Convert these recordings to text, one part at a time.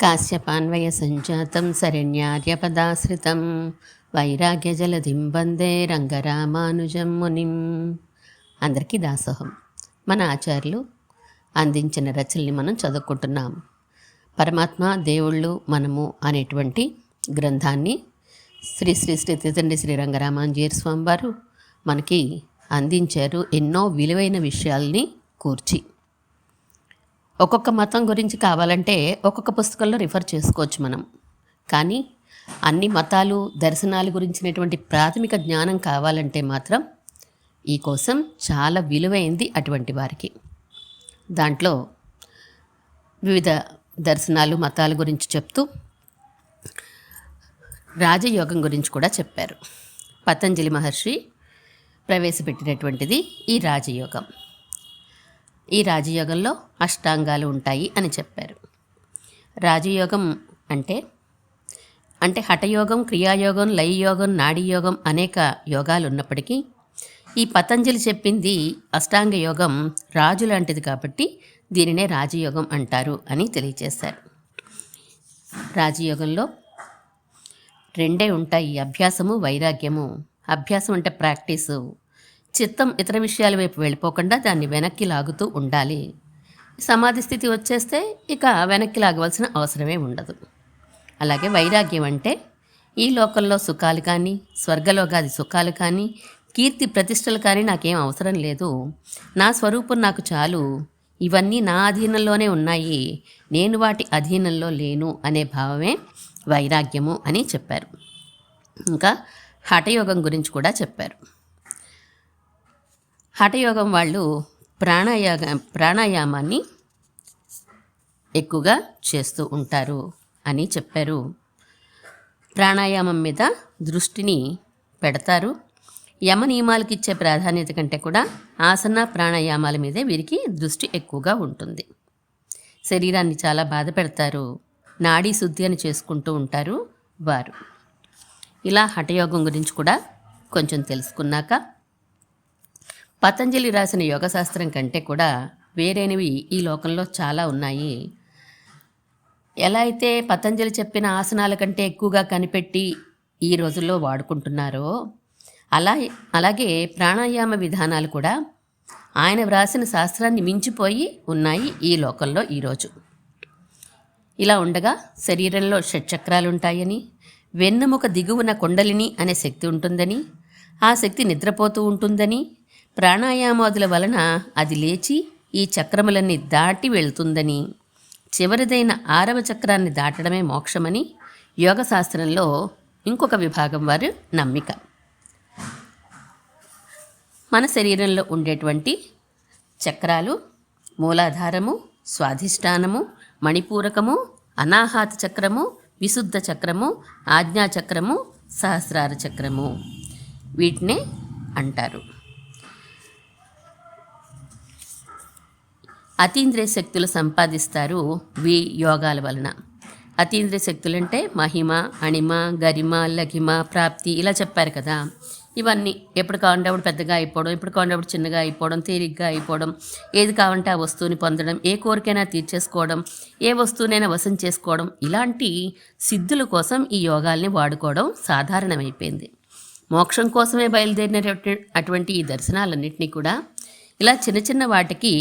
కాశ్యపాన్వయ సంజాతం శరణ్యార్యపదాశ్రితం వైరాగ్యజలధిం వందే రంగరామానుజం మునిం అందరికీ దాసోహం. మన ఆచార్యులు అందించిన రచనల్ని మనం చదువుకుంటున్నాం. పరమాత్మ దేవుళ్ళు మనము అనేటువంటి గ్రంథాన్ని శ్రీ శ్రీ శ్రీ తితండి శ్రీ రంగరామాంజీర్ స్వామి వారు మనకి అందించారు. ఎన్నో విలువైన విషయాల్ని కూర్చి. ఒక్కొక్క మతం గురించి కావాలంటే ఒక్కొక్క పుస్తకంలో రిఫర్ చేసుకోవచ్చు మనం. కానీ అన్ని మతాలు దర్శనాల గురించినటువంటి ప్రాథమిక జ్ఞానం కావాలంటే మాత్రం ఈ కోసం చాలా విలువైంది అటువంటి వారికి. దాంట్లో వివిధ దర్శనాలు మతాల గురించి చెప్తూ రాజయోగం గురించి కూడా చెప్పారు. పతంజలి మహర్షి ప్రవేశపెట్టినటువంటిది ఈ రాజయోగం. ఈ రాజయోగంలో అష్టాంగాలు ఉంటాయి అని చెప్పారు. రాజయోగం అంటే అంటే హఠయోగం క్రియాయోగం లయయోగం నాడీయోగం అనేక యోగాలు ఉన్నప్పటికీ ఈ పతంజలి చెప్పింది అష్టాంగ యోగం రాజు లాంటిది కాబట్టి దీనినే రాజయోగం అంటారు అని తెలియజేశారు రాజయోగంలో రెండే ఉంటాయి అభ్యాసము వైరాగ్యము. అభ్యాసం అంటే ప్రాక్టీసు. చిత్తం ఇతర విషయాల వైపు వెళ్ళిపోకుండా దాన్ని వెనక్కి లాగుతూ ఉండాలి. సమాధి స్థితి వచ్చేస్తే ఇక వెనక్కి లాగవలసిన అవసరమే ఉండదు. అలాగే వైరాగ్యం అంటే ఈ లోకంలో సుఖాలు కానీ స్వర్గలోగాది సుఖాలు కానీ కీర్తి ప్రతిష్టలు కానీ నాకేం అవసరం లేదు. నా స్వరూపం నాకు చాలు. ఇవన్నీ నా అధీనంలోనే ఉన్నాయి. నేను వాటి అధీనంలో లేను అనే భావమే వైరాగ్యము అని చెప్పారు. ఇంకా హఠయోగం గురించి కూడా చెప్పారు. హఠయోగం వాళ్ళు ప్రాణాయాగ ప్రాణాయామాన్ని ఎక్కువగా చేస్తూ ఉంటారు అని చెప్పారు. ప్రాణాయామం మీద దృష్టిని పెడతారు. యమ నియమాలకు ఇచ్చే ప్రాధాన్యత కంటే కూడా ఆసన ప్రాణాయామాల మీదే వీరికి దృష్టి ఎక్కువగా ఉంటుంది. శరీరాన్ని చాలా బాధ పెడతారు. నాడీ శుద్ధి అని చేసుకుంటూ ఉంటారు వారు. ఇలా హఠయోగం గురించి కూడా కొంచెం తెలుసుకున్నాక పతంజలి రాసిన యోగశాస్త్రం కంటే కూడా వేరైనవి ఈ లోకంలో చాలా ఉన్నాయి. ఎలా అయితే పతంజలి చెప్పిన ఆసనాల కంటే ఎక్కువగా కనిపెట్టి ఈ రోజుల్లో వాడుకుంటున్నారో అలా అలాగే ప్రాణాయామ విధానాలు కూడా ఆయన వ్రాసిన శాస్త్రాన్ని మించిపోయి ఉన్నాయి ఈ లోకంలో ఈరోజు ఇలా ఉండగా శరీరంలో షట్చక్రాలు ఉంటాయని వెన్నెముక దిగువన కొండలిని అనే శక్తి ఉంటుందని ఆ శక్తి నిద్రపోతూ ఉంటుందని ప్రాణాయామాదుల వలన అది లేచి ఈ చక్రములన్నీ దాటి వెళ్తుందని చివరిదైన ఆరవ చక్రాన్ని దాటడమే మోక్షమని యోగశాస్త్రంలో ఇంకొక విభాగం వారు నమ్మిక. మన శరీరంలో ఉండేటువంటి చక్రాలు మూలాధారము స్వాధిష్టానము మణిపూరకము అనాహాత చక్రము విశుద్ధ చక్రము ఆజ్ఞా చక్రము సహస్రార చక్రము వీటినే అంటారు. అతీంద్రియ శక్తులు సంపాదిస్తారు వి యోగాల వలన. అతీంద్రియ శక్తులు అంటే మహిమ అణిమ గరిమ లఘిమ ప్రాప్తి ఇలా చెప్పారు కదా. ఇవన్నీ ఎప్పుడు కావాలంటే అప్పుడు పెద్దగా అయిపోవడం ఎప్పుడు కావాలంటే అప్పుడు చిన్నగా అయిపోవడం తేలిగ్గా అయిపోవడం ఏది కావాలంటే ఆ వస్తువుని పొందడం ఏ కోరికైనా తీర్చేసుకోవడం ఏ వస్తువునైనా వశం చేసుకోవడం ఇలాంటి సిద్ధుల కోసం ఈ యోగాల్ని వాడుకోవడం సాధారణమైపోయింది. మోక్షం కోసమే బయలుదేరిన అటువంటి ఈ దర్శనాలన్నింటినీ కూడా ఇలా చిన్న చిన్న వాటికి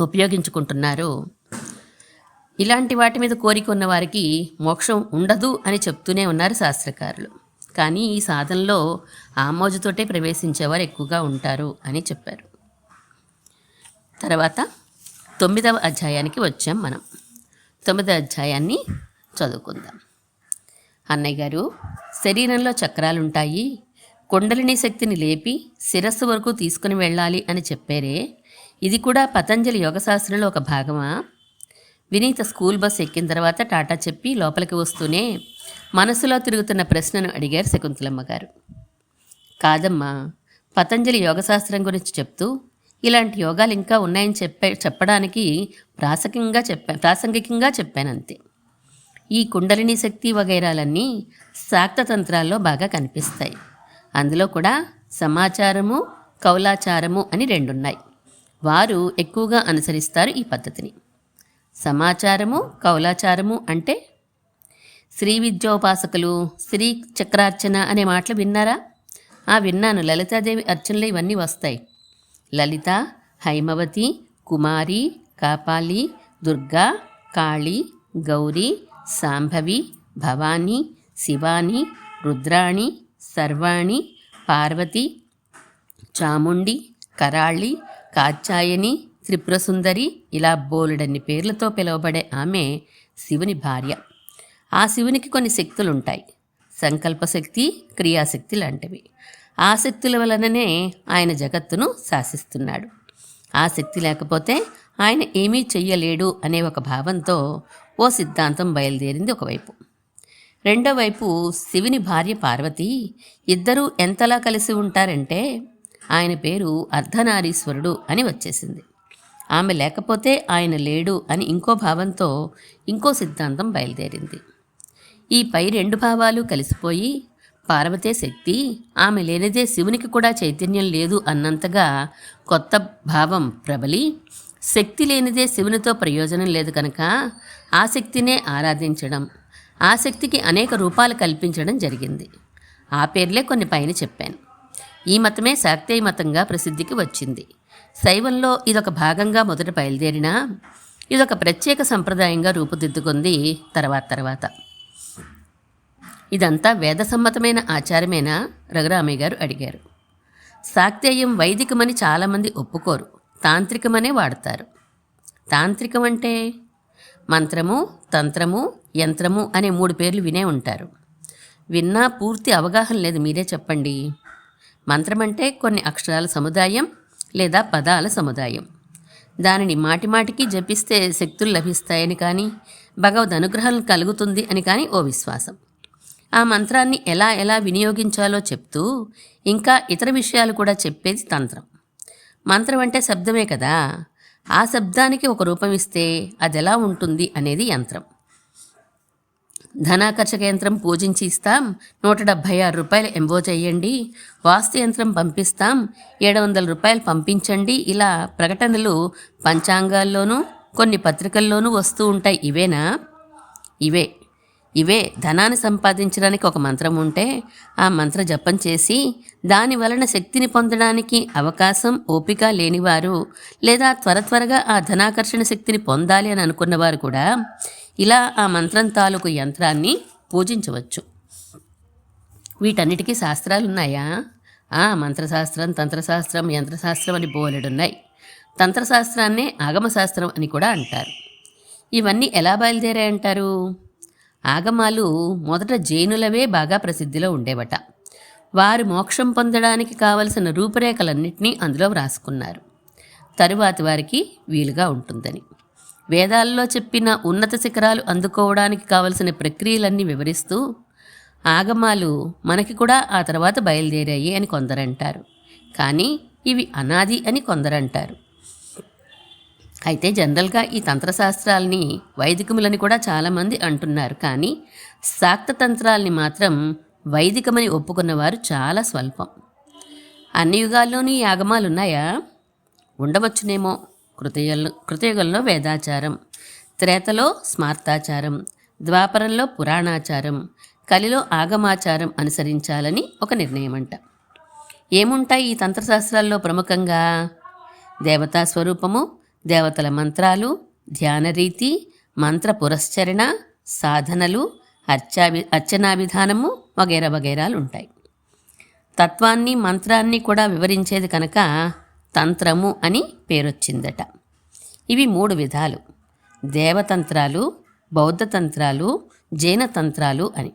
ఉపయోగించుకుంటున్నారు. ఇలాంటి వాటి మీద కోరిక ఉన్న వారికి మోక్షం ఉండదు అని చెప్తూనే ఉన్నారు శాస్త్రకారులు. కానీ ఈ సాధనలో ఆమోజుతోటే ప్రవేశించేవారు ఎక్కువగా ఉంటారు అని చెప్పారు. తర్వాత తొమ్మిదవ అధ్యాయానికి వచ్చాం మనం. తొమ్మిదవ అధ్యాయాన్ని చదువుకుందాం. అన్నయ్య గారు శరీరంలో చక్రాలుంటాయి కుండలిని శక్తిని లేపి శిరస్సు వరకు తీసుకుని వెళ్ళాలి అని చెప్పారే ఇది కూడా పతంజలి యోగశాస్త్రంలో ఒక భాగమా? వినీత స్కూల్ బస్ ఎక్కిన తర్వాత టాటా చెప్పి లోపలికి వస్తూనే మనసులో తిరుగుతున్న ప్రశ్నను అడిగారు శకుంతలమ్మ గారు. కాదమ్మా పతంజలి యోగశాస్త్రం గురించి చెప్తూ ఇలాంటి యోగాలు ఇంకా ఉన్నాయని చెప్పే చెప్పడానికి ప్రాసంగికంగా చెప్పా ప్రాసంగికంగా చెప్పానంతే. ఈ కుండలిని శక్తి వగైరాలన్నీ శాక్తతంత్రాల్లో బాగా కనిపిస్తాయి. అందులో కూడా సమాచారము కౌలాచారము అని రెండున్నాయి. వారు ఎక్కువగా అనుసరిస్తారు ఈ పద్ధతిని. సమాచారము కౌలాచారము అంటే శ్రీ విద్యోపాసకులు శ్రీ చక్రార్చన అనే మాటలు విన్నారా? ఆ విన్నాను. లలితాదేవి అర్చనలు ఇవన్నీ వస్తాయి. లలిత హైమవతి కుమారి కాపాలి దుర్గా కాళి గౌరీ సాంభవి భవాని శివాని రుద్రాణి సర్వాణి పార్వతి చాముండి కరాళి కాత్యాయని త్రిపురసుందరి ఇలా బోలుడన్ని పేర్లతో పిలువబడే ఆమె శివుని భార్య. ఆ శివునికి కొన్ని శక్తులుంటాయి. సంకల్పశక్తి క్రియాశక్తి లాంటివి. ఆ శక్తుల వలననే ఆయన జగత్తును శాసిస్తున్నాడు. ఆ శక్తి లేకపోతే ఆయన ఏమీ చెయ్యలేడు అనే ఒక భావంతో ఓ సిద్ధాంతం బయలుదేరింది ఒకవైపు. రెండో వైపు శివుని భార్య పార్వతి ఇద్దరూ ఎంతలా కలిసి ఉంటారంటే ఆయన పేరు అర్ధనారీశ్వరుడు అని వచ్చేసింది. ఆమె లేకపోతే ఆయన లేడు అని ఇంకో భావంతో ఇంకో సిద్ధాంతం బయలుదేరింది. ఈ పై రెండు భావాలు కలిసిపోయి పార్వతే శక్తి ఆమె లేనిదే శివునికి కూడా చైతన్యం లేదు అన్నంతగా కొత్త భావం ప్రబలి శక్తి లేనిదే శివునితో ప్రయోజనం లేదు కనుక ఆ శక్తినే ఆరాధించడం ఆ శక్తికి అనేక రూపాలు కల్పించడం జరిగింది. ఆ పేర్లే కొన్ని పైన చెప్పాను. ఈ మతమే శాక్తేయ మతంగా ప్రసిద్ధికి వచ్చింది. శైవంలో ఇదొక భాగంగా మొదట బయలుదేరినా ఇదొక ప్రత్యేక సంప్రదాయంగా రూపుదిద్దుకుంది తర్వాత తర్వాత. ఇదంతా వేదసమ్మతమైన ఆచారమేనా? రఘురామయ్య గారు అడిగారు. శాక్తేయం వైదికమని చాలామంది ఒప్పుకోరు తాంత్రికమనే వాడతారు. తాంత్రికం అంటే మంత్రము తంత్రము యంత్రము అనే మూడు పేర్లు వినే ఉంటారు. విన్నా పూర్తి అవగాహన లేదు మీరే చెప్పండి. మంత్రమంటే కొన్ని అక్షరాల సముదాయం లేదా పదాల సముదాయం. దానిని మాటిమాటికి జపిస్తే శక్తులు లభిస్తాయని కానీ భగవద్ అనుగ్రహం కలుగుతుంది అని కానీ ఓ విశ్వాసం. ఆ మంత్రాన్ని ఎలా ఎలా వినియోగించాలో చెప్తూ ఇంకా ఇతర విషయాలు కూడా చెప్పేది తంత్రం. మంత్రం అంటే శబ్దమే కదా. ఆ శబ్దానికి ఒక రూపం ఇస్తే అది ఎలా ఉంటుంది అనేది యంత్రం. ధనాకర్షక యంత్రం పూజించి ఇస్తాం నూట డెబ్భై ఆరు రూపాయలు ఎంబో చేయండి. వాస్తు యంత్రం పంపిస్తాం. ఏడు వందల రూపాయలు పంపించండి. ఇలా ప్రకటనలు పంచాంగాల్లోనూ కొన్ని పత్రికల్లోనూ వస్తూ ఉంటాయి. ఇవేనా? ఇవే. ఇవే ధనాన్ని సంపాదించడానికి ఒక మంత్రం ఉంటే ఆ మంత్ర జపం చేసి దాని వలన శక్తిని పొందడానికి అవకాశం ఓపిక లేనివారు లేదా త్వర త్వరగా ఆ ధనాకర్షణ శక్తిని పొందాలి అని అనుకున్నవారు కూడా ఇలా ఆ మంత్రం తాలూకు యంత్రాన్ని పూజించవచ్చు. వీటన్నిటికీ శాస్త్రాలు ఉన్నాయా ఆ మంత్రశాస్త్రం తంత్రశాస్త్రం యంత్రశాస్త్రం అని బోలెడున్నాయి. తంత్రశాస్త్రాన్నే ఆగమశాస్త్రం అని కూడా అంటారు. ఇవన్నీ ఎలా బయలుదేరాయంటారు? ఆగమాలు మొదట జైనులవే బాగా ప్రసిద్ధిలో ఉండేవట. వారు మోక్షం పొందడానికి కావలసిన రూపురేఖలన్నింటినీ అందులో వ్రాసుకున్నారు. తరువాతి వారికి వీలుగా ఉంటుందని. వేదాల్లో చెప్పిన ఉన్నత శిఖరాలు అందుకోవడానికి కావలసిన ప్రక్రియలన్నీ వివరిస్తూ ఆగమాలు మనకి కూడా ఆ తర్వాత బయలుదేరాయి అని కొందరంటారు. కానీ ఇవి అనాది అని కొందరంటారు. అయితే జనరల్గా ఈ తంత్రశాస్త్రాల్ని వైదికములని కూడా చాలామంది అంటున్నారు. కానీ శాక్త తంత్రాల్ని మాత్రం వైదికమని ఒప్పుకున్నవారు చాలా స్వల్పం. అన్ని యుగాల్లోనూ యాగమాలు ఆగమాలు ఉన్నాయా ఉండవచ్చునేమో. కృతయుగంలో కృతయుగంలో వేదాచారం త్రేతలో స్మార్తాచారం ద్వాపరంలో పురాణాచారం కలిలో ఆగమాచారం అనుసరించాలని ఒక నిర్ణయమంట. ఏముంటాయి ఈ తంత్రశాస్త్రాల్లో ప్రముఖంగా? దేవతా స్వరూపము దేవతల మంత్రాలు ధ్యానరీతి మంత్ర పురస్చరణ సాధనలు అర్చావి అర్చనా విధానము వగైరా వగైరాలు ఉంటాయి తత్వాన్ని మంత్రాన్ని కూడా వివరించేది కనుక తంత్రము అని పేరొచ్చిందట. ఇవి మూడు విధాలు. దేవతంత్రాలు బౌద్ధ తంత్రాలు జైన తంత్రాలు అని.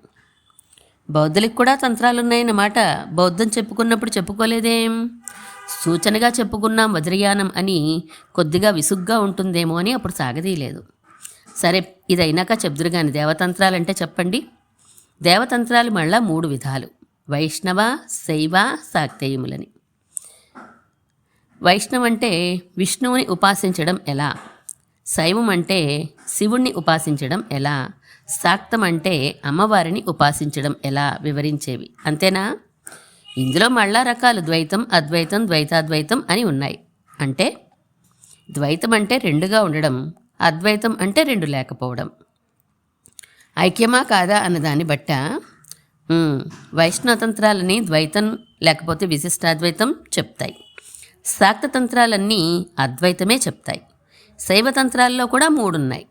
బౌద్ధులకు కూడా తంత్రాలు ఉన్నాయన్నమాట బౌద్ధం చెప్పుకున్నప్పుడు చెప్పుకోలేదేం? సూచనగా చెప్పుకున్నాం వజ్రయానం అని కొద్దిగా విసుగ్గా ఉంటుందేమో అని అప్పుడు సాగదీయలేదు. సరే ఇదైనాక చెప్దురు కానీ దేవతంత్రాలంటే చెప్పండి. దేవతంత్రాలు మళ్ళా మూడు విధాలు. వైష్ణవ శైవ శాక్తేయములని వైష్ణవంటే అంటే విష్ణువుని ఉపాసించడం ఎలా? శైవం అంటే శివుణ్ణి ఉపాసించడం ఎలా? శాక్తం అంటే అమ్మవారిని ఉపాసించడం ఎలా? వివరించేవి. అంతేనా? ఇందులో మళ్ళా రకాలు ద్వైతం అద్వైతం ద్వైతాద్వైతం అని ఉన్నాయి. అంటే ద్వైతం అంటే రెండుగా ఉండడం అద్వైతం అంటే రెండు లేకపోవడం. ఐక్యమా కాదా అన్న దాన్ని బట్ట వైష్ణవతంత్రాలని ద్వైతం లేకపోతే విశిష్టాద్వైతం చెప్తాయి. శాక్తతంత్రాలన్నీ అద్వైతమే చెప్తాయి. శైవతంత్రాల్లో కూడా మూడు ఉన్నాయి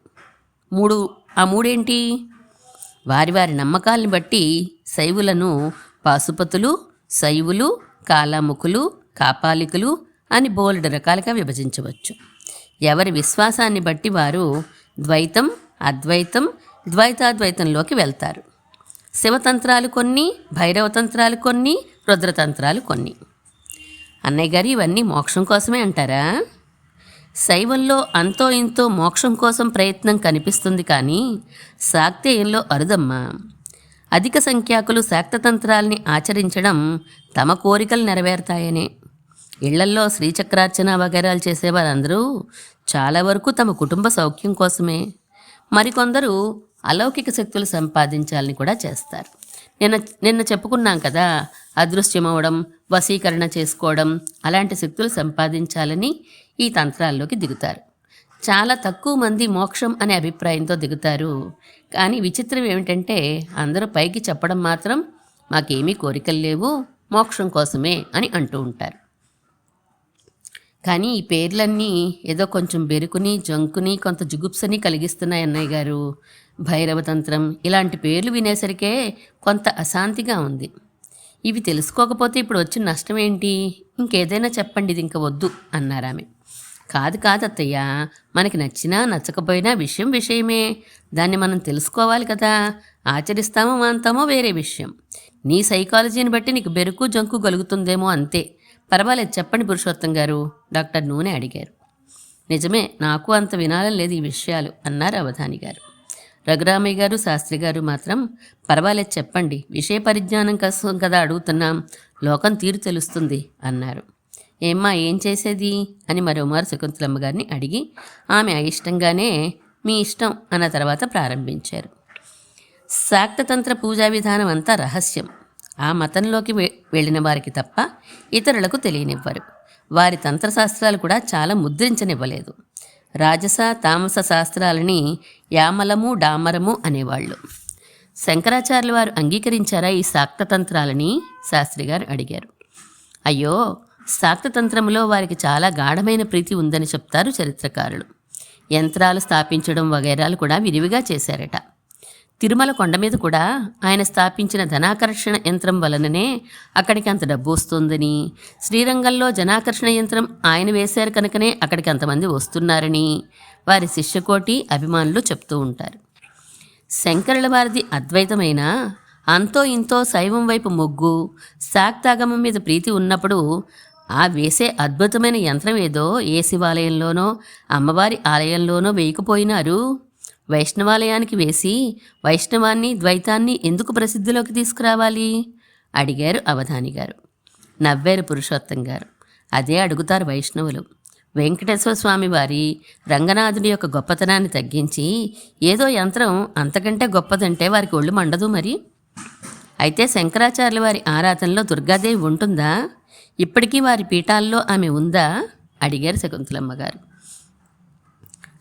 మూడు ఆ మూడేంటి? వారి వారి నమ్మకాల్ని బట్టి శైవులను పాశుపతులు శైవులు కాలాముఖులు కాపాలికులు అని బోలెడు రకాలుగా విభజించవచ్చు. ఎవరి విశ్వాసాన్ని బట్టి వారు ద్వైతం అద్వైతం ద్వైతాద్వైతంలోకి వెళ్తారు. శివతంత్రాలు కొన్ని భైరవతంత్రాలు కొన్ని రుద్రతంత్రాలు కొన్ని. అన్నయ్య గారు ఇవన్నీ మోక్షం కోసమే అంటారా? శైవంలో అంతో ఇంతో మోక్షం కోసం ప్రయత్నం కనిపిస్తుంది కానీ శాక్తేయంలో అరుదమ్మా. అధిక సంఖ్యాకులు శాక్తతంత్రాల్ని ఆచరించడం తమ కోరికలు నెరవేరుతాయనే. ఇళ్ళల్లో శ్రీచక్రార్చన వగైరాలు చేసేవారందరూ చాలా వరకు తమ కుటుంబ సౌఖ్యం కోసమే. మరికొందరు అలౌకిక శక్తులు సంపాదించాలని కూడా చేస్తారు. నిన్న నిన్న చెప్పుకున్నాం కదా అదృశ్యమవడం వశీకరణ చేసుకోవడం అలాంటి శక్తులు సంపాదించాలని ఈ తంత్రాల్లోకి దిగుతారు. చాలా తక్కువ మంది మోక్షం అనే అభిప్రాయంతో దిగుతారు. కానీ విచిత్రం ఏమిటంటే అందరూ పైకి చెప్పడం మాత్రం మాకేమీ కోరికలు లేవు మోక్షం కోసమే అని అంటూ ఉంటారు. కానీ ఈ పేర్లన్నీ ఏదో కొంచెం బెరుకుని జంకుని కొంత జుగుప్సని కలిగిస్తున్నాయి అన్నయ్య గారు. భైరవతంత్రం ఇలాంటి పేర్లు వినేసరికే కొంత అశాంతిగా ఉంది. ఇవి తెలుసుకోకపోతే ఇప్పుడు వచ్చిన నష్టం ఏంటి? ఇంకేదైనా చెప్పండి ఇది ఇంక వద్దు అన్నారామె కాదు కాదు అత్తయ్య మనకి నచ్చినా నచ్చకపోయినా విషయం విషయమే. దాన్ని మనం తెలుసుకోవాలి కదా ఆచరిస్తామో మాంతామో వేరే విషయం. నీ సైకాలజీని బట్టి నీకు బెరుకు జంకు కలుగుతుందేమో అంతే. పర్వాలేదు చెప్పండి పురుషోత్తం గారు డాక్టర్ నూనె అడిగారు. నిజమే నాకు అంత వినాలని లేదు ఈ విషయాలు అన్నారు అవధాని గారు. రఘురామయ్య గారు శాస్త్రి గారు మాత్రం పర్వాలేదు చెప్పండి. విషయ పరిజ్ఞానం కోసం కదా అడుగుతున్నాం. లోకం తీరు తెలుస్తుంది అన్నారు. ఏమ్మా ఏం చేసేది? అని మరోమారు శకుంతలమ్మ గారిని అడిగి ఆమె అయిష్టంగానే మీ ఇష్టం అన్న తర్వాత ప్రారంభించారు. శాక్తతంత్ర పూజా విధానం అంతా రహస్యం. ఆ మతంలోకి వె- వెళ్ళిన వారికి తప్ప ఇతరులకు తెలియనివ్వరు. వారి తంత్రశాస్త్రాలు కూడా చాలా ముద్రించనివ్వలేదు. రాజస తామస శాస్త్రాలని యామలము డామరము అనేవాళ్ళు. శంకరాచార్యుల వారు అంగీకరించారా ఈ శాక్తతంత్రాలని? శాస్త్రి గారు అడిగారు. అయ్యో శాక్తతంత్రములో వారికి చాలా గాఢమైన ప్రీతి ఉందని చెప్తారు చరిత్రకారులు. యంత్రాలు స్థాపించడం వగైరాలు కూడా విరివిగా చేశారట. తిరుమల కొండ మీద కూడా ఆయన స్థాపించిన ధనాకర్షణ యంత్రం వలననే అక్కడికి అంత డబ్బు వస్తుందని. శ్రీరంగంలో జనాకర్షణ యంత్రం ఆయన వేశారు కనుకనే అక్కడికి అంతమంది వస్తున్నారని వారి శిష్యకోటి అభిమానులు చెప్తూ ఉంటారు. శంకరుల వారిది అద్వైతమైన అంతో ఇంతో శైవం వైపు మొగ్గు శాక్తాగమం మీద ప్రీతి ఉన్నప్పుడు ఆ వేసే అద్భుతమైన యంత్రం ఏదో ఏ శివాలయంలోనో అమ్మవారి ఆలయంలోనో వేయకపోయినారు. వైష్ణవాలయానికి వేసి వైష్ణవాన్ని ద్వైతాన్ని ఎందుకు ప్రసిద్ధిలోకి తీసుకురావాలి? అడిగారు అవధాని గారు నవ్వారు పురుషోత్తం గారు. అదే అడుగుతారు వైష్ణవులు. వెంకటేశ్వర స్వామి వారి రంగనాథుడి యొక్క గొప్పతనాన్ని తగ్గించి ఏదో యంత్రం అంతకంటే గొప్పదంటే వారికి ఒళ్ళు మండదు మరి. అయితే శంకరాచార్యుల వారి ఆరాధనలో దుర్గాదేవి ఉంటుందా? ఇప్పటికీ వారి పీఠాల్లో ఆమె ఉందా? అడిగారు శకుంతలమ్మ గారు.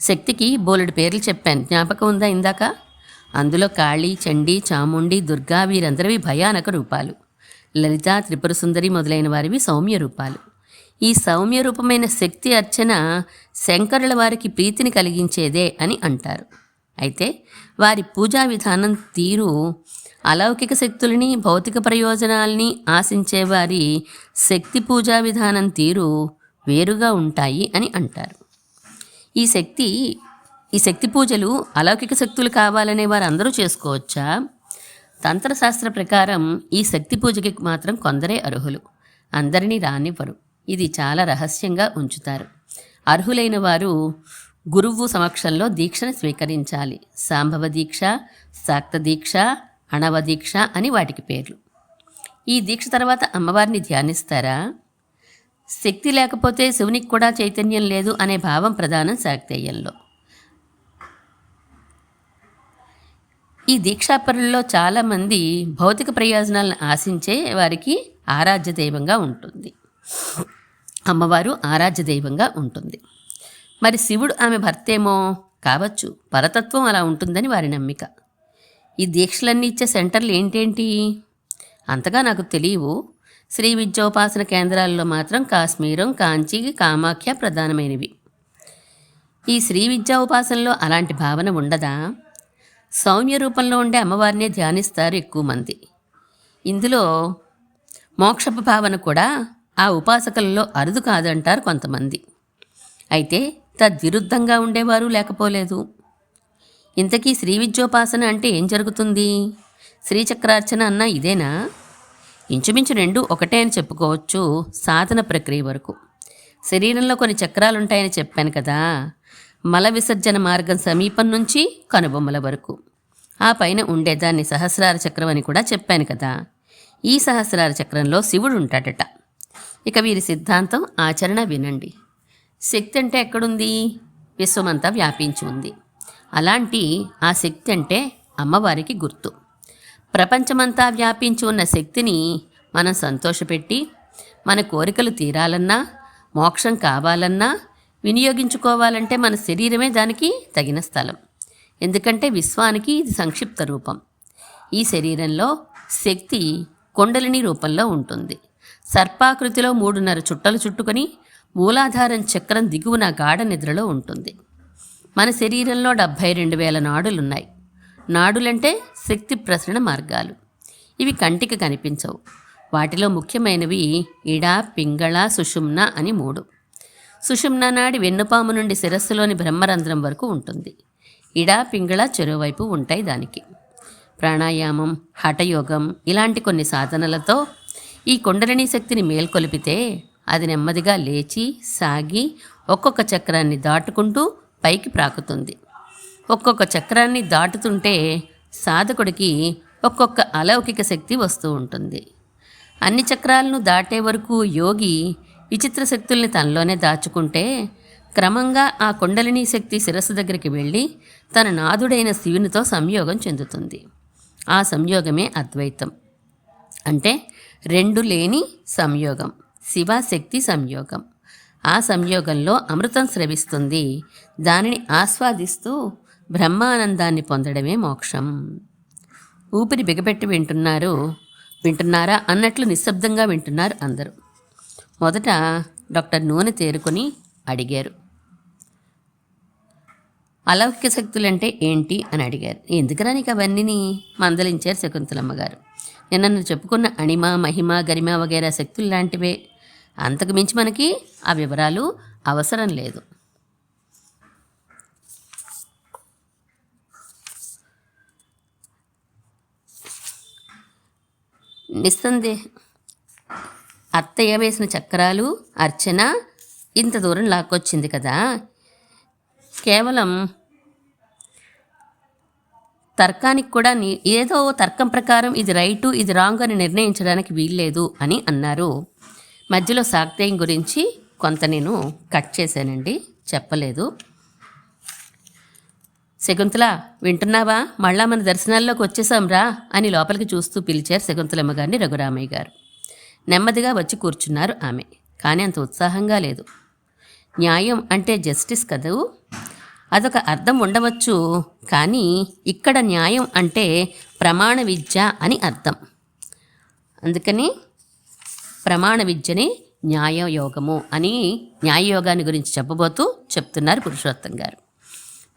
శక్తికి బోలెడు పేర్లు చెప్పాను. జ్ఞాపకం ఉందా ఇందాక? అందులో కాళీ చండీ చాముండి దుర్గా వీరందరివి భయానక రూపాలు. లలిత త్రిపుర సుందరి మొదలైన వారివి సౌమ్య రూపాలు. ఈ సౌమ్య రూపమైన శక్తి అర్చన శంకరుల వారికి ప్రీతిని కలిగించేదే అని అంటారు. అయితే వారి పూజా విధానం తీరు అలౌకిక శక్తులని భౌతిక ప్రయోజనాల్ని ఆశించే వారి శక్తి పూజా విధానం తీరు వేరుగా ఉంటాయి అని అంటారు. ఈ శక్తి ఈ శక్తి పూజలు అలౌకిక శక్తులు కావాలనే వారు అందరూ చేసుకోవచ్చా? తంత్రశాస్త్ర ప్రకారం ఈ శక్తి పూజకి మాత్రం కొందరే అర్హులు. అందరినీ రానివ్వరు. ఇది చాలా రహస్యంగా ఉంచుతారు. అర్హులైన వారు గురువు సమక్షంలో దీక్షను స్వీకరించాలి. సాంభవ దీక్ష సాక్త దీక్ష అణవ దీక్ష అని వాటికి పేర్లు. ఈ దీక్ష తర్వాత అమ్మవారిని ధ్యానిస్తారా? శక్తి లేకపోతే శివునికి కూడా చైతన్యం లేదు అనే భావం ప్రధానం శాక్తేయంలో. ఈ దీక్షాపరుల్లో చాలామంది భౌతిక ప్రయోజనాలను ఆశించే వారికి ఆరాధ్య దైవంగా ఉంటుంది. అమ్మవారు ఆరాధ్య దైవంగా ఉంటుంది. మరి శివుడు ఆమె భర్తేమో కావచ్చు పరతత్వం అలా ఉంటుందని వారి నమ్మిక. ఈ దీక్షలన్నీ ఇచ్చే సెంటర్లు ఏంటేంటి? అంతగా నాకు తెలియవు. శ్రీ విద్యోపాసన కేంద్రాల్లో మాత్రం కాశ్మీరం కాంచి కామాఖ్య ప్రధానమైనవి. ఈ శ్రీ విద్యా ఉపాసనలో అలాంటి భావన ఉండదా? సౌమ్య రూపంలో ఉండే అమ్మవారినే ధ్యానిస్తారు ఎక్కువ మంది. ఇందులో మోక్షపు భావన కూడా ఆ ఉపాసకల్లో అరుదు కాదంటారు కొంతమంది. అయితే తద్విరుద్ధంగా ఉండేవారు లేకపోలేదు. ఇంతకీ శ్రీ విద్యోపాసన అంటే ఏం జరుగుతుంది? శ్రీచక్రార్చన అన్న ఇదేనా? ఇంచుమించు రెండు ఒకటే అని చెప్పుకోవచ్చు సాధన ప్రక్రియ వరకు. శరీరంలో కొన్ని చక్రాలు ఉంటాయని చెప్పాను కదా. మల విసర్జన మార్గం సమీపం నుంచి కనుబొమ్మల వరకు. ఆ పైన ఉండేదాన్ని సహస్రార చక్రం అని కూడా చెప్పాను కదా. ఈ సహస్రార చక్రంలో శివుడు ఉంటాడట. ఇక వీరి సిద్ధాంతం ఆచరణ వినండి. శక్తి అంటే ఎక్కడుంది? విశ్వమంతా వ్యాపించి ఉంది. అలాంటి ఆ శక్తి అంటే అమ్మవారికి గుర్తు. ప్రపంచమంతా వ్యాపించి ఉన్న శక్తిని మనం సంతోషపెట్టి మన కోరికలు తీరాలన్నా మోక్షం కావాలన్నా వినియోగించుకోవాలంటే మన శరీరమే దానికి తగిన స్థలం. ఎందుకంటే విశ్వానికి ఇది సంక్షిప్త రూపం. ఈ శరీరంలో శక్తి కొండలిని రూపంలో ఉంటుంది. సర్పాకృతిలో మూడున్నర చుట్టలు చుట్టుకొని మూలాధారం చక్రం దిగువన గాఢ నిద్రలో ఉంటుంది. మన శరీరంలో డెబ్భై రెండు వేల నాడులున్నాయి. నాడులంటే శక్తి ప్రసరణ మార్గాలు. ఇవి కంటికి కనిపించవు. వాటిలో ముఖ్యమైనవి ఇడ పింగళ సుషుమ్న అని మూడు. సుషుమ్న నాడి వెన్నుపాము నుండి శిరస్సులోని బ్రహ్మరంధ్రం వరకు ఉంటుంది. ఇడ పింగళ చెరువైపు ఉంటాయి దానికి. ప్రాణాయామం హఠయోగం ఇలాంటి కొన్ని సాధనలతో ఈ కుండలిని శక్తిని మేల్కొలిపితే అది నెమ్మదిగా లేచి సాగి ఒక్కొక్క చక్రాన్ని దాటుకుంటూ పైకి ప్రాకుతుంది. ఒక్కొక్క చక్రాన్ని దాటుతుంటే సాధకుడికి ఒక్కొక్క అలౌకిక శక్తి వస్తూ ఉంటుంది. అన్ని చక్రాలను దాటే వరకు యోగి విచిత్ర శక్తుల్ని తనలోనే దాచుకుంటే క్రమంగా ఆ కుండలిని శక్తి శిరస్సు దగ్గరికి వెళ్ళి తన నాదుడైన శివునితో సంయోగం చెందుతుంది. ఆ సంయోగమే అద్వైతం. అంటే రెండు లేని సంయోగం శివశక్తి సంయోగం. ఆ సంయోగంలో అమృతం స్రవిస్తుంది. దానిని ఆస్వాదిస్తూ బ్రహ్మానందాన్ని పొందడమే మోక్షం. ఊపిరి బిగపెట్టి వింటున్నారు వింటున్నారా అన్నట్లు నిశ్శబ్దంగా వింటున్నారు అందరూ. మొదట డాక్టర్ నూనె తేరుకొని అడిగారు. అలౌకిక శక్తులంటే ఏంటి? అని అడిగారు. ఎందుకురా నీకు అవన్నీ మందలించారు శకుంతలమ్మ గారు. నిన్న నన్ను చెప్పుకున్న అణిమ మహిమ గరిమ వగైరా శక్తులు లాంటివే. అంతకు మించి మనకి ఆ వివరాలు అవసరం లేదు. నిస్సందేహ అత్తయ్య వేసిన చక్రాలు అర్చన ఇంత దూరం లాక్కొచ్చింది కదా. కేవలం తర్కానికి కూడా నీ ఏదో తర్కం ప్రకారం ఇది రైటు ఇది రాంగ్ అని నిర్ణయించడానికి వీల్లేదు అని అన్నారు. మధ్యలో సాక్తేయం గురించి కొంత నేను కట్ చేశానండి చెప్పలేదు. శకుంతల వింటున్నావా? మళ్ళా మన దర్శనాల్లోకి వచ్చేసాం రా అని లోపలికి చూస్తూ పిలిచారు శకుంతలమ్మ గారిని రఘురామయ్య గారు. నెమ్మదిగా వచ్చి కూర్చున్నారు ఆమె. కానీ అంత ఉత్సాహంగా లేదు. న్యాయం అంటే జస్టిస్ కదూ? అదొక అర్థం ఉండవచ్చు. కానీ ఇక్కడ న్యాయం అంటే ప్రమాణ విద్య అని అర్థం. అందుకని ప్రమాణ విద్యని న్యాయయోగము అని న్యాయయోగాన్ని గురించి చెప్పబోతూ చెప్తున్నారు పురుషోత్తం గారు.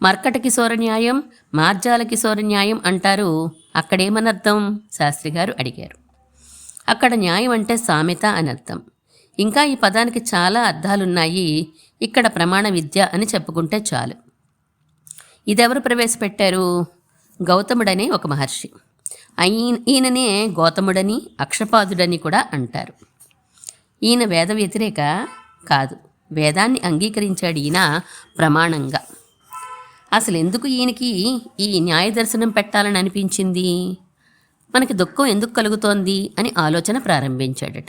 మర్కట కిశోర న్యాయం మార్జాల కిశోర న్యాయం అంటారు. అక్కడేమనర్థం? శాస్త్రి గారు అడిగారు. అక్కడ న్యాయం అంటే సామెత అని అర్థం ఇంకా ఈ పదానికి చాలా అర్థాలున్నాయి. ఇక్కడ ప్రమాణ విద్య అని చెప్పుకుంటే చాలు. ఇదెవరు ప్రవేశపెట్టారు? గౌతముడనే ఒక మహర్షి. ఈయననే గౌతముడని అక్షపాదుడని కూడా అంటారు. ఈయన వేద వ్యతిరేక కాదు. వేదాన్ని అంగీకరించాడు ఈయన ప్రమాణంగా. అసలు ఎందుకు ఈయనకి ఈ న్యాయ దర్శనం పెట్టాలని అనిపించింది? మనకి దుఃఖం ఎందుకు కలుగుతోంది? అని ఆలోచన ప్రారంభించాడట.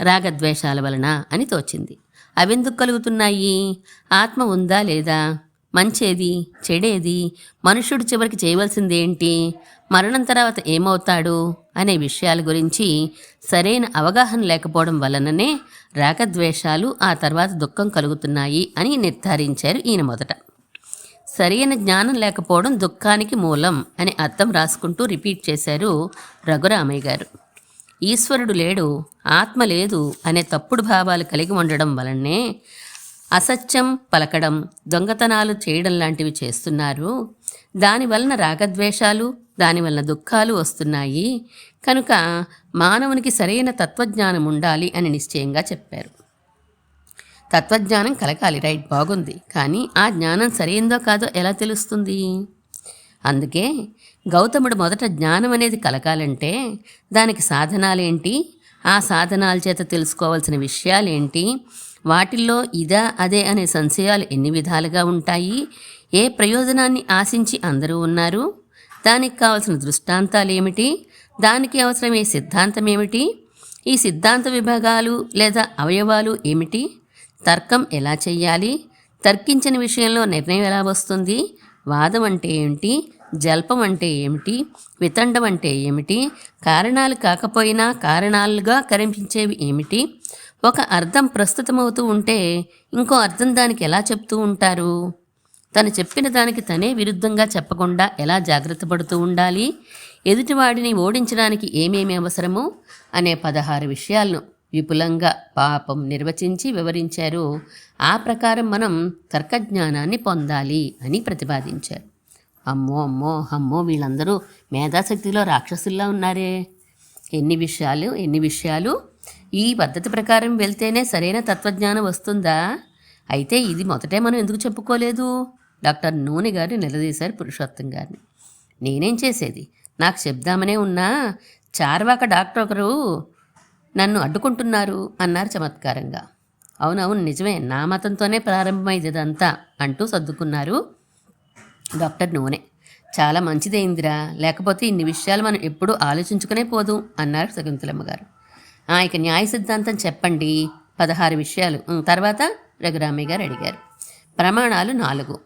రాగద్వేషాల వలన అని తోచింది. అవెందుకు కలుగుతున్నాయి? ఆత్మ ఉందా లేదా? మంచేది? చెడేది? మనుష్యుడు చివరికి చేయవలసింది ఏంటి మరణం తర్వాత ఏమవుతాడు? అనే విషయాల గురించి సరైన అవగాహన లేకపోవడం వలననే రాగద్వేషాలు ఆ తర్వాత దుఃఖం కలుగుతున్నాయి అని నిర్ధారించారు ఈయన మొదట. సరైన జ్ఞానం లేకపోవడం దుఃఖానికి మూలం అని అర్థం రాసుకుంటూ రిపీట్ చేశారు రఘురామయ్య గారు. ఈశ్వరుడు లేడు ఆత్మ లేదు అనే తప్పుడు భావాలు కలిగి ఉండడం వలనే అసత్యం పలకడం దొంగతనాలు చేయడం లాంటివి చేస్తున్నారు. దానివలన రాగద్వేషాలు దానివలన దుఃఖాలు వస్తున్నాయి. కనుక మానవునికి సరైన తత్వజ్ఞానం ఉండాలి అని నిశ్చయంగా చెప్పారు. తత్వజ్ఞానం కలగాలి. రైట్ బాగుంది. కానీ ఆ జ్ఞానం సరైందో కాదో ఎలా తెలుస్తుంది? అందుకే గౌతముడు మొదట జ్ఞానం అనేది కలగాలంటే దానికి సాధనాలేంటి? ఆ సాధనాల చేత తెలుసుకోవాల్సిన విషయాలేంటి? వాటిల్లో ఇదా అదే అనే సంశయాలు ఎన్ని విధాలుగా ఉంటాయి? ఏ ప్రయోజనాన్ని ఆశించి అందరూ ఉన్నారు? దానికి కావలసిన దృష్టాంతాలు ఏమిటి దానికి అవసరమయ్యే సిద్ధాంతం ఏమిటి ఈ సిద్ధాంత విభాగాలు లేదా అవయవాలు ఏమిటి? తర్కం ఎలా చెయ్యాలి? తర్కించిన విషయంలో నిర్ణయం ఎలా వస్తుంది? వాదం అంటే ఏమిటి? జల్పం అంటే ఏమిటి? వితండం అంటే ఏమిటి? కారణాలు కాకపోయినా కారణాలుగా కనిపించేవి ఏమిటి? ఒక అర్థం ప్రస్తుతమవుతూ ఉంటే ఇంకో అర్థం దానికి ఎలా చెప్తూ ఉంటారు? తను చెప్పిన దానికి తనే విరుద్ధంగా చెప్పకుండా ఎలా జాగ్రత్త పడుతూ ఉండాలి? ఎదుటివాడిని ఓడించడానికి ఏమేమి అవసరము? అనే పదహారు విషయాలను విపులంగా పాపం నిర్వచించి వివరించారు. ఆ ప్రకారం మనం తర్కజ్ఞానాన్ని పొందాలి అని ప్రతిపాదించారు. అమ్మో అమ్మో అమ్మో వీళ్ళందరూ మేధాశక్తిలో రాక్షసుల్లా ఉన్నారే. ఎన్ని విషయాలు ఎన్ని విషయాలు? ఈ పద్ధతి ప్రకారం వెళ్తేనే సరైన తత్వజ్ఞానం వస్తుందా? అయితే ఇది మొదటే మనం ఎందుకు చెప్పుకోలేదు? డాక్టర్ నూనె గారు నిలదీశారు పురుషోత్తం గారిని. నేనేం చేసేది? నాకు చెప్దామనే ఉన్నా? చార్వాక డాక్టర్ ఒకరు నన్ను అడ్డుకుంటున్నారు అన్నారు చమత్కారంగా. అవునవును నిజమే. నా మతంతోనే ప్రారంభమైంది ఇదంతా అంటూ సర్దుకున్నారు డాక్టర్ నూనె. చాలా మంచిదైందిరా లేకపోతే ఇన్ని విషయాలు మనం ఎప్పుడూ ఆలోచించుకునే పోదు అన్నారు శకుంతలమ్మ గారు "ఆ, ఇక న్యాయ సిద్ధాంతం చెప్పండి. పదహారు విషయాలు. తర్వాత రఘురామయ్య గారు అడిగారు. ప్రమాణాలు నాలుగు.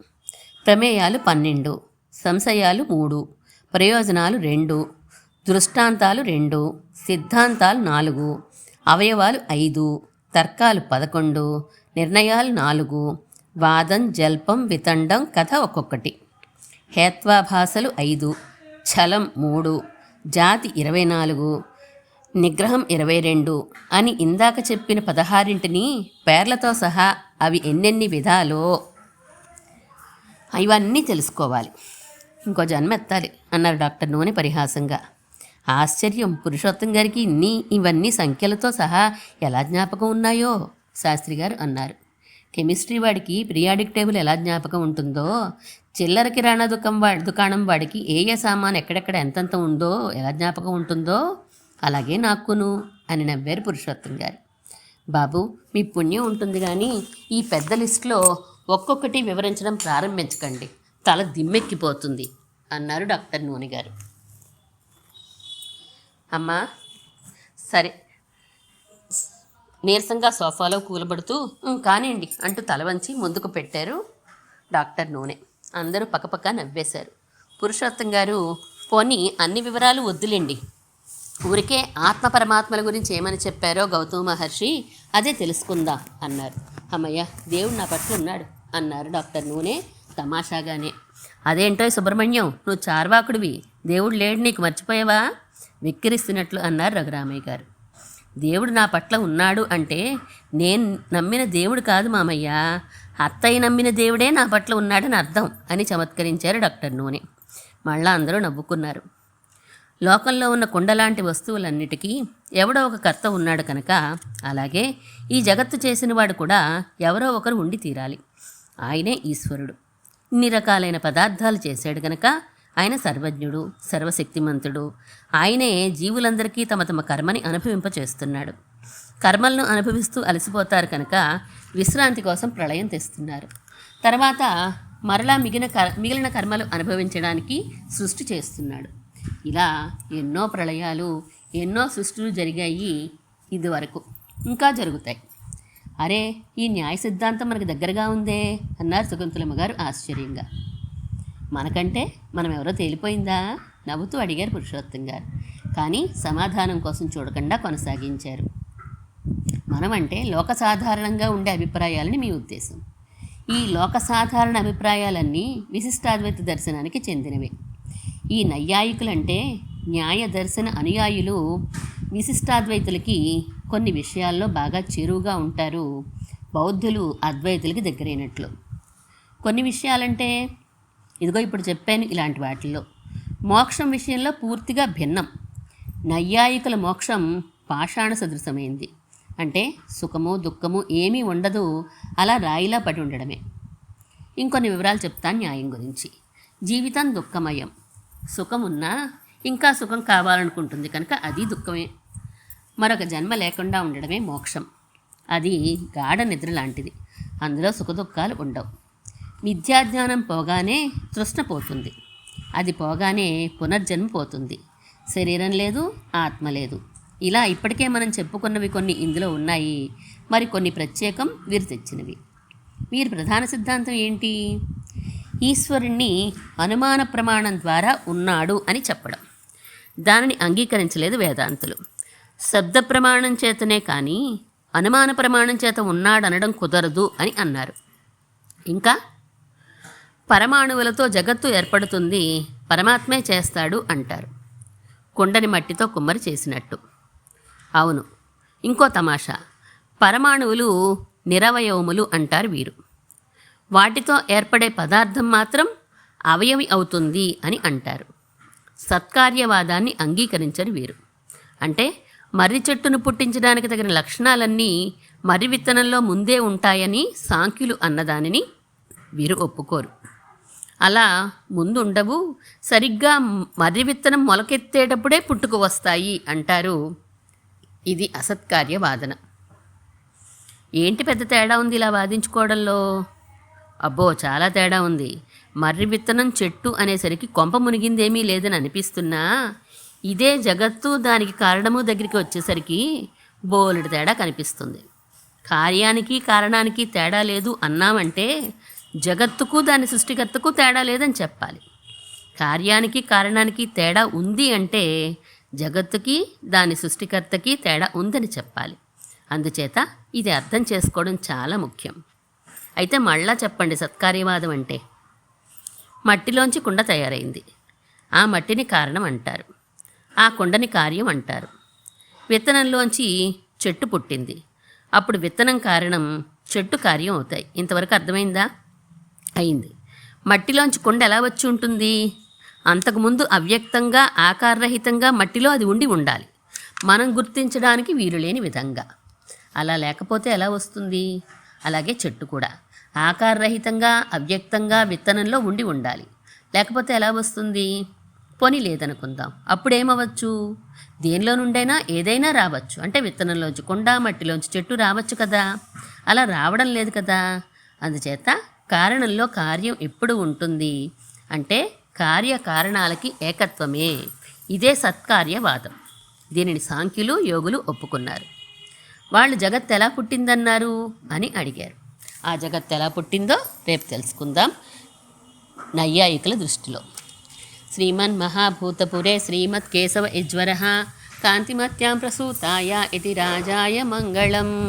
ప్రమేయాలు పన్నెండు. సంశయాలు మూడు. ప్రయోజనాలు రెండు. దృష్టాంతాలు రెండు సిద్ధాంతాలు నాలుగు అవయవాలు ఐదు తర్కాలు పదకొండు నిర్ణయాలు నాలుగు వాదం జల్పం వితండం కథ ఒక్కొక్కటి. హేత్వాభాసలు ఐదు ఛలం మూడు జాతి ఇరవై నాలుగు నిగ్రహం ఇరవై రెండు అని ఇందాక చెప్పిన పదహారింటిని పేర్లతో సహా అవి ఎన్నెన్ని విధాలో ఇవన్నీ తెలుసుకోవాలి. ఇంకో జన్మ ఎత్తాలి అన్నారు డాక్టర్ నూనె పరిహాసంగా. ఆశ్చర్యం. పురుషోత్తం గారికి ఇన్ని ఇవన్నీ సంఖ్యలతో సహా ఎలా జ్ఞాపకం ఉన్నాయో? శాస్త్రి గారు అన్నారు. కెమిస్ట్రీ వాడికి పిరియాడిక్ టేబుల్ ఎలా జ్ఞాపకం ఉంటుందో? చిల్లర కిరాణా దుకాం వాడి దుకాణం వాడికి ఏ ఏ సామాన్ ఎక్కడెక్కడ ఎంతెంత ఉందో ఎలా జ్ఞాపకం ఉంటుందో? అలాగే నాకును అని నవ్వారు పురుషోత్తం గారు. బాబు మీ పుణ్యం ఉంటుంది కానీ ఈ పెద్ద లిస్టులో ఒక్కొక్కటి వివరించడం ప్రారంభించకండి. తల దిమ్మెక్కిపోతుంది అన్నారు డాక్టర్ నూనె గారు. అమ్మా సరే. నీరసంగా సోఫాలో కూలబడుతూ కానివ్వండి అంటూ తల వంచి ముందుకు పెట్టారు డాక్టర్ నూనె. అందరూ పక్కపక్క నవ్వేశారు. పురుషోత్తం గారు పోనీ అన్ని వివరాలు వద్దులేండి. ఊరికే ఆత్మ పరమాత్మల గురించి ఏమని చెప్పారో గౌతమ మహర్షి అదే తెలుసుకుందాం అన్నారు. అమ్మయ్య దేవుడు నా పట్ల ఉన్నాడు అన్నారు డాక్టర్ నూనె తమాషాగానే. అదేంటో సుబ్రహ్మణ్యం నువ్వు చార్వాకుడివి. దేవుడు లేడు నీకు మర్చిపోయావా? వెక్కిరిస్తున్నట్లు అన్నారు రఘురామయ్య గారు. దేవుడు నా పట్ల ఉన్నాడు అంటే నేను నమ్మిన దేవుడు కాదు మామయ్య. అత్తయ్య నమ్మిన దేవుడే నా పట్ల ఉన్నాడని అర్థం అని చమత్కరించారు డాక్టర్ నూనె. మళ్ళా అందరూ నవ్వుకున్నారు. లోకంలో ఉన్న కుండలాంటి వస్తువులన్నిటికీ ఎవడో ఒక కర్త ఉన్నాడు కనుక అలాగే ఈ జగత్తు చేసిన వాడు కూడా ఎవరో ఒకరు ఉండి తీరాలి. ఆయనే ఈశ్వరుడు. ఇన్ని రకాలైన పదార్థాలు చేశాడు కనుక ఆయన సర్వజ్ఞుడు సర్వశక్తిమంతుడు. ఆయనే జీవులందరికీ తమ తమ కర్మని అనుభవింపచేస్తున్నాడు. కర్మలను అనుభవిస్తూ అలసిపోతారు కనుక విశ్రాంతి కోసం ప్రళయం తెస్తున్నారు. తర్వాత మరలా మిగిలిన కర్ మిగిలిన కర్మలు అనుభవించడానికి సృష్టి చేస్తున్నాడు. ఇలా ఎన్నో ప్రళయాలు ఎన్నో సృష్టిలు జరిగాయి ఇదివరకు. ఇంకా జరుగుతాయి. అరే ఈ న్యాయ సిద్ధాంతం మనకు దగ్గరగా ఉందే అన్నారు శకుంతలమ్మ గారు ఆశ్చర్యంగా. మనకంటే మనం ఎవరో తేలిపోయిందా? నవ్వుతూ అడిగారు పురుషోత్తం గారు. కానీ సమాధానం కోసం చూడకుండా కొనసాగించారు. మనం అంటే లోక సాధారణంగా ఉండే అభిప్రాయాలని మీ ఉద్దేశం. ఈ లోక సాధారణ అభిప్రాయాలన్నీ విశిష్టాద్వైత దర్శనానికి చెందినవే. ఈ నైయాయికులంటే న్యాయ దర్శన అనుయాయులు విశిష్టాద్వైతులకి కొన్ని విషయాల్లో బాగా చేరువుగా ఉంటారు బౌద్ధులు అద్వైతులకి దగ్గరైనట్లు. కొన్ని విషయాలంటే ఇదిగో ఇప్పుడు చెప్పాను ఇలాంటి వాటిల్లో. మోక్షం విషయంలో పూర్తిగా భిన్నం. నైయాయికుల మోక్షం పాషాణ సదృశమైంది. అంటే సుఖము దుఃఖము ఏమీ ఉండదు. అలా రాయిలా పడి ఉండడమే. ఇంకొన్ని వివరాలు చెప్తాను న్యాయం గురించి. జీవితం దుఃఖమయం. సుఖం ఉన్నా ఇంకా సుఖం కావాలనుకుంటుంది కనుక అది దుఃఖమే. మరొక జన్మ లేకుండా ఉండడమే మోక్షం. అది గాఢ నిద్ర లాంటిది. అందులో సుఖదుఖాలు ఉండవు. విద్యాజ్ఞానం పోగానే తృష్ణ పోతుంది. అది పోగానే పునర్జన్మ పోతుంది. శరీరం లేదు ఆత్మ లేదు. ఇలా ఇప్పటికే మనం చెప్పుకున్నవి కొన్ని ఇందులో ఉన్నాయి. మరి కొన్ని ప్రత్యేకం వీరు తెచ్చినవి. వీరి ప్రధాన సిద్ధాంతం ఏంటి? ఈశ్వరుణ్ణి అనుమాన ప్రమాణం ద్వారా ఉన్నాడు అని చెప్పడం. దానిని అంగీకరించలేదు వేదాంతులు. శబ్ద ప్రమాణం చేతనే కానీ అనుమాన ప్రమాణం చేత ఉన్నాడనడం కుదరదు అని అన్నారు. ఇంకా పరమాణువులతో జగత్తు ఏర్పడుతుంది పరమాత్మే చేస్తాడు అంటారు. కుండని మట్టితో కుమ్మరి చేసినట్టు. అవును ఇంకో తమాషా. పరమాణువులు నిరవయవములు అంటారు వీరు. వాటితో ఏర్పడే పదార్థం మాత్రం అవయవి అవుతుంది అని అంటారు. సత్కార్యవాదాన్ని అంగీకరించరు వీరు. అంటే మర్రి చెట్టును పుట్టించడానికి తగిన లక్షణాలన్నీ మర్రి విత్తనంలో ముందే ఉంటాయని సాంఖ్యులు అన్నదానిని వీరు ఒప్పుకోరు. అలా ముందుండవు. సరిగ్గా మర్రి విత్తనం మొలకెత్తేటప్పుడే పుట్టుకు వస్తాయి అంటారు. ఇది అసత్కార్య వాదన. ఏంటి పెద్ద తేడా ఉంది ఇలా వాదించుకోవడంలో? అబ్బో చాలా తేడా ఉంది. మర్రి విత్తనం చెట్టు అనేసరికి కొంప మునిగిందేమీ లేదని అనిపిస్తున్నా. ఇదే జగత్తు దానికి కారణము దగ్గరికి వచ్చేసరికి బోలెడు తేడా కనిపిస్తుంది. కార్యానికి కారణానికి తేడా లేదు అన్నామంటే జగత్తుకు దాని సృష్టికర్తకు తేడా లేదని చెప్పాలి. కార్యానికి కారణానికి తేడా ఉంది అంటే జగత్తుకి దాని సృష్టికర్తకి తేడా ఉందని చెప్పాలి. అందుచేత ఇది అర్థం చేసుకోవడం చాలా ముఖ్యం. అయితే మళ్ళా చెప్పండి సత్కార్యవాదం అంటే? మట్టిలోంచి కుండ తయారైంది. ఆ మట్టిని కారణం అంటారు. ఆ కుండని కార్యం అంటారు. విత్తనంలోంచి చెట్టు పుట్టింది. అప్పుడు విత్తనం కారణం చెట్టు కార్యం అవుతాయి. ఇంతవరకు అర్థమైందా? అయింది. మట్టిలోంచి కుండ ఎలా వచ్చి ఉంటుంది? అంతకుముందు అవ్యక్తంగా ఆకారరహితంగా మట్టిలో అది ఉండి ఉండాలి. మనం గుర్తించడానికి వీలులేని విధంగా. అలా లేకపోతే ఎలా వస్తుంది? అలాగే చెట్టు కూడా. ఆకారరహితంగా అవ్యక్తంగా విత్తనంలో ఉండి ఉండాలి. లేకపోతే ఎలా వస్తుంది? పోనీ లేదనుకుందాం. అప్పుడేమవచ్చు? దేనిలో నుండైనా ఏదైనా రావచ్చు. అంటే విత్తనంలోంచి కొండ మట్టిలోంచి చెట్టు రావచ్చు కదా. అలా రావడం లేదు కదా. అందుచేత కారణంలో కార్యం ఎప్పుడు ఉంటుంది? అంటే కార్యకారణాలకి ఏకత్వమే. ఇదే సత్కార్యవాదం. దీనిని సాంఖ్యులు యోగులు ఒప్పుకున్నారు. వాళ్ళు జగత్ ఎలా పుట్టిందన్నారు? అని అడిగారు. ఆ జగత్ ఎలా పుట్టిందో రేపు తెలుసుకుందాం నైయాయికుల దృష్టిలో. శ్రీమన్ మహాభూతపురే శ్రీమత్ కేశవ యజ్వర కాంతిమత్యాం ప్రసూతాయ ఇది రాజాయ మంగళం.